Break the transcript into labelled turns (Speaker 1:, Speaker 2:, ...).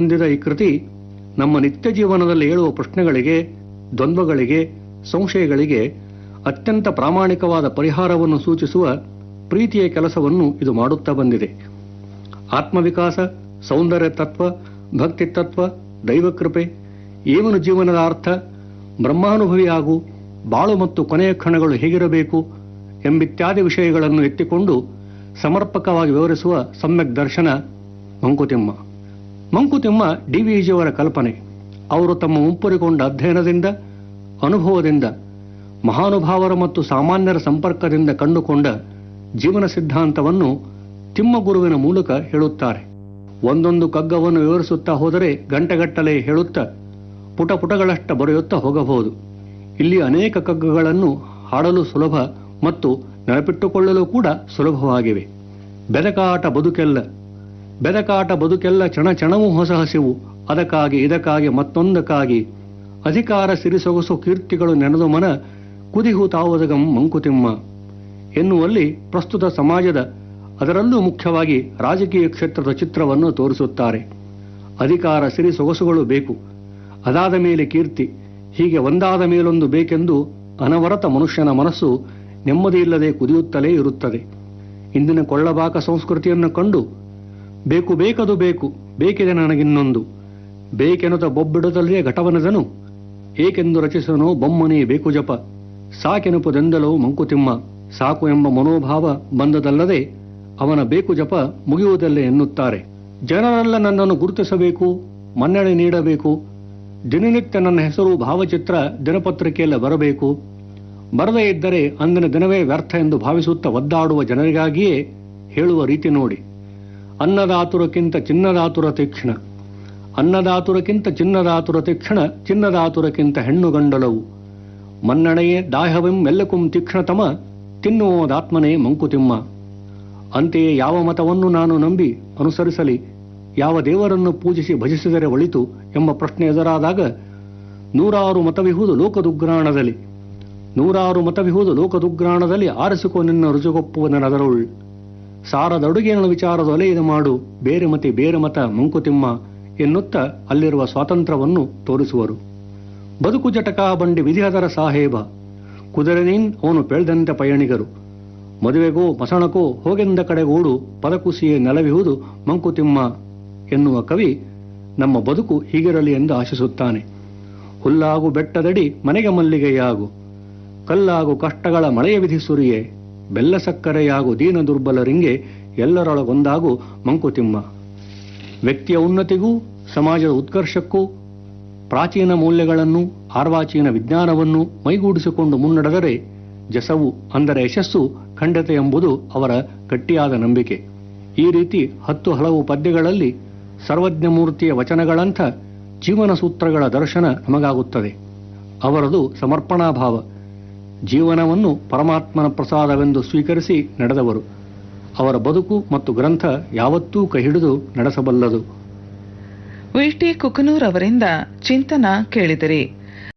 Speaker 1: ಹೊಂದಿದ ಈ ಕೃತಿ ನಮ್ಮ ನಿತ್ಯ ಜೀವನದಲ್ಲಿ ಏಳುವ ಪ್ರಶ್ನೆಗಳಿಗೆ, ದ್ವಂದ್ವಗಳಿಗೆ, ಸಂಶಯಗಳಿಗೆ ಅತ್ಯಂತ ಪ್ರಾಮಾಣಿಕವಾದ ಪರಿಹಾರವನ್ನು ಸೂಚಿಸುವ ಪ್ರೀತಿಯ ಕೆಲಸವನ್ನು ಇದು ಮಾಡುತ್ತಾ ಬಂದಿದೆ. ಆತ್ಮವಿಕಾಸ, ಸೌಂದರ್ಯ ತತ್ವ, ಭಕ್ತಿ ತತ್ವ ದೈವಕೃಪೆ ಏವನು ಜೀವನದ ಅರ್ಥ, ಬ್ರಹ್ಮಾನುಭವಿ ಹಾಗೂ ಬಾಳು ಮತ್ತು ಕೊನೆಯ ಕ್ಷಣಗಳು ಹೇಗಿರಬೇಕು ಎಂಬಿತ್ಯಾದಿ ವಿಷಯಗಳನ್ನು ಎತ್ತಿಕೊಂಡು ಸಮರ್ಪಕವಾಗಿ ವಿವರಿಸುವ ಸಮ್ಯಕ್ ದರ್ಶನ ಮಂಕುತಿಮ್ಮ. ಮಂಕುತಿಮ್ಮ ಡಿ ವಿಜಿಯವರ ಕಲ್ಪನೆ. ಅವರು ತಮ್ಮ ಮುಂಪುರಿಗೊಂಡ ಅಧ್ಯಯನದಿಂದ, ಅನುಭವದಿಂದ, ಮಹಾನುಭಾವರ ಮತ್ತು ಸಾಮಾನ್ಯರ ಸಂಪರ್ಕದಿಂದ ಕಂಡುಕೊಂಡ ಜೀವನ ಸಿದ್ಧಾಂತವನ್ನು ತಿಮ್ಮಗುರುವಿನ ಮೂಲಕ ಹೇಳುತ್ತಾರೆ. ಒಂದೊಂದು ಕಗ್ಗವನ್ನು ವಿವರಿಸುತ್ತಾ ಹೋದರೆ ಗಂಟೆಗಟ್ಟಲೆ ಹೇಳುತ್ತಾ ಪುಟ ಪುಟಗಳಷ್ಟ ಬರೆಯುತ್ತಾ ಹೋಗಬಹುದು. ಇಲ್ಲಿ ಅನೇಕ ಕಗ್ಗಗಳನ್ನು ಹಾಡಲು ಸುಲಭ ಮತ್ತು ನೆನಪಿಟ್ಟುಕೊಳ್ಳಲು ಕೂಡ ಸುಲಭವಾಗಿವೆ. ಬೆದಕಾಟ ಬದುಕೆಲ್ಲ ಬೆದಕಾಟ ಬದುಕೆಲ್ಲ ಚಣ ಚಣವೂ ಹೊಸ ಹಸಿವು. ಅದಕ್ಕಾಗಿ, ಇದಕ್ಕಾಗಿ, ಮತ್ತೊಂದಕ್ಕಾಗಿ. ಅಧಿಕಾರ ಸಿರಿಸೊಗಸು ಕೀರ್ತಿಗಳು ನೆನೆದು ಮನ ಕುದಿಹು ತಾವದಗಂ ಮಂಕುತಿಮ್ಮ. ಎನ್ನುವಲ್ಲಿ ಪ್ರಸ್ತುತ ಸಮಾಜದ ಅದರಲ್ಲೂ ಮುಖ್ಯವಾಗಿ ರಾಜಕೀಯ ಕ್ಷೇತ್ರದ ಚಿತ್ರವನ್ನು ತೋರಿಸುತ್ತಾರೆ. ಅಧಿಕಾರ ಸಿರಿ ಸೊಗಸುಗಳು ಬೇಕು. ಅದಾದ ಮೇಲೆ ಕೀರ್ತಿ, ಹೀಗೆ ಒಂದಾದ ಮೇಲೊಂದು ಬೇಕೆಂದು ಅನವರತ ಮನುಷ್ಯನ ಮನಸ್ಸು ನೆಮ್ಮದಿಯಿಲ್ಲದೆ ಕುದಿಯುತ್ತಲೇ ಇರುತ್ತದೆ. ಇಂದಿನ ಕೊಳ್ಳಬಾಕ ಸಂಸ್ಕೃತಿಯನ್ನು ಕಂಡು ಬೇಕು, ಬೇಕದು ಬೇಕು, ಬೇಕಿದೆ ನನಗಿನ್ನೊಂದು. ಬೇಕೆನದ ಬೊಬ್ಬಿಡದಲ್ಲೇ ಘಟವನದನು. ಏಕೆಂದು ರಚಿಸನು ಬೊಮ್ಮನೇ ಬೇಕು ಜಪ. ಸಾಕೆನಪುದೆಂದಲೋ ಮಂಕುತಿಮ್ಮ. ಸಾಕು ಎಂಬ ಮನೋಭಾವ ಬಂದದಲ್ಲದೆ ಅವನ ಬೇಕು ಜಪ ಮುಗಿಯುವುದಲ್ಲೇ ಎನ್ನುತ್ತಾರೆ. ಜನರೆಲ್ಲ ನನ್ನನ್ನು ಗುರುತಿಸಬೇಕು, ಮನ್ನಣೆ ನೀಡಬೇಕು. ದಿನನಿತ್ಯ ನನ್ನ ಹೆಸರು ಭಾವಚಿತ್ರ ದಿನಪತ್ರಿಕೆಯಲ್ಲಿ ಬರಬೇಕು. ಬರದೇ ಇದ್ದರೆ ಅಂದಿನ ದಿನವೇ ವ್ಯರ್ಥ ಎಂದು ಭಾವಿಸುತ್ತಾ ಒದ್ದಾಡುವ ಜನರಿಗಾಗಿಯೇ ಹೇಳುವ ರೀತಿ ನೋಡಿ. ಅನ್ನದಾತುರಕ್ಕಿಂತ ಚಿನ್ನದಾತುರ ತೀಕ್ಷ್ಣ. ಅನ್ನದಾತುರಕ್ಕಿಂತ ಚಿನ್ನದಾತುರ ತೀಕ್ಷ್ಣ, ಚಿನ್ನದಾತುರಕ್ಕಿಂತ ಹೆಣ್ಣು ಗಂಡಲವು. ಮನ್ನಣೆಯೇ ದಾಹವೆಂ ಮೆಲ್ಲಕುಂ ತೀಕ್ಷ್ಣತಮ, ತಿನ್ನುವುದಾತ್ಮನೇ ಮಂಕುತಿಮ್ಮ. ಅಂತೆಯೇ ಯಾವ ಮತವನ್ನು ನಾನು ನಂಬಿ ಅನುಸರಿಸಲಿ, ಯಾವ ದೇವರನ್ನು ಪೂಜಿಸಿ ಭಜಿಸಿದರೆ ಒಳಿತು ಎಂಬ ಪ್ರಶ್ನೆ ಎದುರಾದಾಗ, ನೂರಾರು ಮತವಿಹುದು ಲೋಕದುಗ್ರಾಣದಲ್ಲಿ. ನೂರಾರು ಮತವಿಹುದು ಲೋಕದುಗ್ರಾಣದಲ್ಲಿ ಆರಿಸಿಕೊ ನಿನ್ನ ರುಜುಗೊಪ್ಪುವನದರೊಳ್ ಸಾರದಡುಗೆನ ವಿಚಾರದ ಒಲೆಯದು ಮಾಡು, ಬೇರೆ ಮತಿ ಬೇರೆ ಮತ ಮಂಕುತಿಮ್ಮ ಎನ್ನುತ್ತಾ ಅಲ್ಲಿರುವ ಸ್ವಾತಂತ್ರ್ಯವನ್ನು ತೋರಿಸುವರು. ಬದುಕು ಜಟಕ ಬಂಡಿ ವಿಧಿಹದರ ಸಾಹೇಬ, ಕುದುರೆನೀನ್ ಅವನು ಪೆಳ್ದಂತೆ ಪಯಣಿಗರು. ಮದುವೆಗೋ ಮಸಣಕೋ ಹೋಗೆಂದ ಕಡೆಗೂಡು ಪದಕುಸಿಯೇ ನೆಲವಿಹುದು ಮಂಕುತಿಮ್ಮ ಎನ್ನುವ ಕವಿ ನಮ್ಮ ಬದುಕು ಹೀಗಿರಲಿ ಎಂದು ಆಶಿಸುತ್ತಾನೆ. ಹುಲ್ಲಾಗು ಬೆಟ್ಟದಡಿ ಮನೆಗೆ ಮಲ್ಲಿಗೆಯಾಗು, ಕಲ್ಲಾಗು ಕಷ್ಟಗಳ ಮಳೆಯ ವಿಧಿ ಸುರಿಯೇ. ಬೆಲ್ಲ ಸಕ್ಕರೆಯಾಗು ದೀನ ದುರ್ಬಲರಿಂಗೆ ಎಲ್ಲರೊಳಗೊಂದಾಗು ಮಂಕುತಿಮ್ಮ. ವ್ಯಕ್ತಿಯ ಉನ್ನತಿಗೂ, ಸಮಾಜದ ಉತ್ಕರ್ಷಕ್ಕೂ, ಪ್ರಾಚೀನ ಮೌಲ್ಯಗಳನ್ನು, ಆರ್ವಾಚೀನ ವಿಜ್ಞಾನವನ್ನು ಮೈಗೂಡಿಸಿಕೊಂಡು ಮುನ್ನಡೆದರೆ ಜಸವು ಅಂದರೆ ಯಶಸ್ಸು ಖಂಡಿತ ಎಂಬುದು ಅವರ ಗಟ್ಟಿಯಾದ ನಂಬಿಕೆ. ಈ ರೀತಿ ಹತ್ತು ಹಲವು ಪದ್ಯಗಳಲ್ಲಿ ಸರ್ವಜ್ಞಮೂರ್ತಿಯ ವಚನಗಳಂಥ ಜೀವನ ಸೂತ್ರಗಳ ದರ್ಶನ ನಮಗಾಗುತ್ತದೆ. ಅವರದು ಸಮರ್ಪಣಾಭಾವ. ಜೀವನವನ್ನು ಪರಮಾತ್ಮನ ಪ್ರಸಾದವೆಂದು ಸ್ವೀಕರಿಸಿ ನಡೆದವರು. ಅವರ ಬದುಕು ಮತ್ತು ಗ್ರಂಥ ಯಾವತ್ತೂ ಕೈಹಿಡಿದು ನಡೆಸಬಲ್ಲದು.
Speaker 2: ವಿ. ಟಿ. ಕುಕನೂರ್ ಅವರಿಂದ ಚಿಂತನ ಕೇಳಿದಿರಿ.